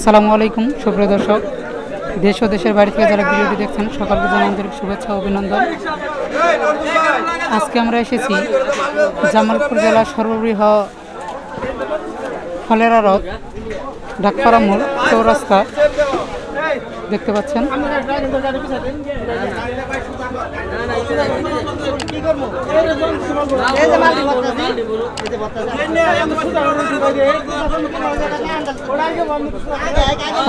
আসসালামু আলাইকুম, সুপ্রিয় দর্শক। দেশ ও দেশের বাড়ি থেকে যারা ভিডিওটি দেখছেন, সকালকে জানাই শুভেচ্ছা অভিনন্দন। আজকে আমরা এসেছি জামালপুর জেলার সর্ববৃহৎ ফলেরা রথ ডাকপাড়া মোড়, চৌরাস্তা। দেখতে পাচ্ছেন।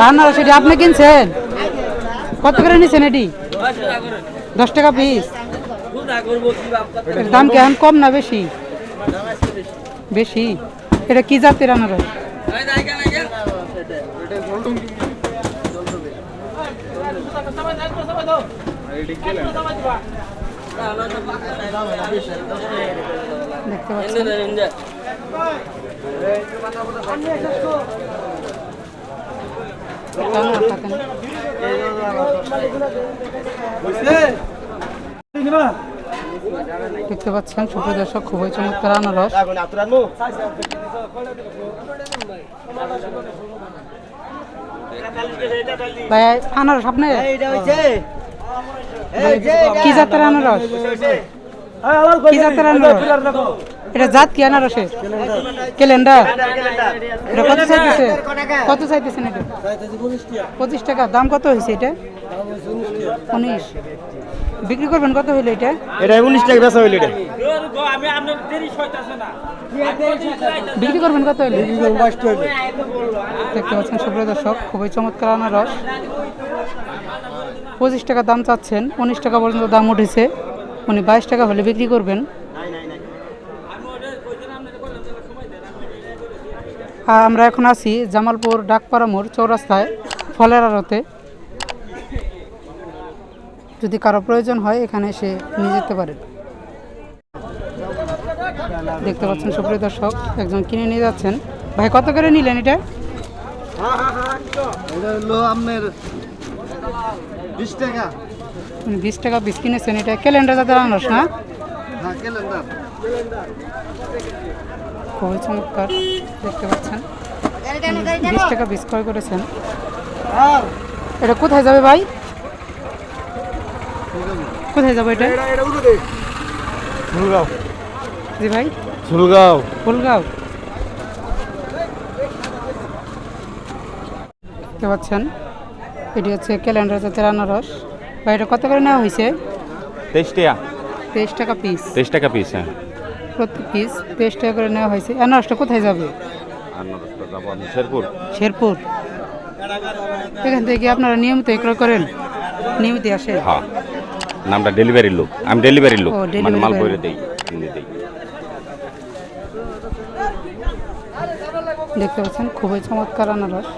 আনারস এটি আপনি কিনছেন? কত করে নিছেন এটি? দশ টাকা পিস দাম কেমন কম না বেশি? বেশি? এটা কি জাতের আনারস? দেখতে পাচ্ছেন সুপ্রিয় দর্শক খুবই চমৎকার আনারস। ভাই আনারস আপনি? কি জাতের আনারস? কি জাতের আনারস? এটা জাত কি আনারসের? ক্যালেন্ডার। এটা কত চাইতেছে? কত চাইতেছেন এটা? পঁচিশ টাকা। দাম কত হয়েছে এটা? উনিশ। বিক্রি করবেন? কত হইল এটা? এটা উনিশ টাকা বেচা হইল এটা। বিক্রি করবেন? কত হইল? দেখতে পাচ্ছেন সুপ্রিয় দর্শক খুবই চমৎকার আনারস পঁচিশ টাকা দাম চাচ্ছেন উনিশ টাকা পর্যন্ত দাম উঠেছে। উনি বাইশ টাকা হলে বিক্রি করবেন। আর আমরা এখন আছি জামালপুর ডাকপাড়া মোড় চৌরাস্তায় ফলের আড়তে। যদি কারও প্রয়োজন হয় এখানে সে নিয়ে যেতে পারেন। দেখতে পাচ্ছেন সুপ্রিয় দর্শক একজন কিনে নিয়ে যাচ্ছেন। ভাই কত করে নিলেন এটা? বিশ টাকা। বিশ টাকা বিশ কিনেছেন এটা। ক্যালেন্ডার যাতে আনারস না? হ্যাঁ খুবই চমৎকার দেখতে পাচ্ছেন। বিশ টাকা বিশ ক্রয় করেছেন। এটা কোথায় যাবে ভাই? কোথায় যাবে এটা? ঝুলগাঁও। জি ভাই। ঝুলগাঁও। ফুলগাঁও দেখতে পাচ্ছেন? এটি হচ্ছে ক্যালেন্ডার জাতের আনারস বা এটা কত করে নেওয়া হয়েছে? তেইশ টাকা। তেইশ টাকা পিস তেইশ টাকা পিস হ্যাঁ। প্রতি পিস তেইশ টাকা করে নেওয়া হয়েছে। আনারসটা কোথায় যাবে? আনারসটা যাব আমি শেরপুর। শেরপুর। এখান থেকে আপনারা নিয়মিত ক্রয় করেন? নিয়মিত আসে? হ্যাঁ। নামটা ডেলিভারির লোক। আমি ডেলিভারির লোক মানে মাল বইরে দেই কিনে দেই। দেখতে পাচ্ছেন খুবই চমৎকার আনারস।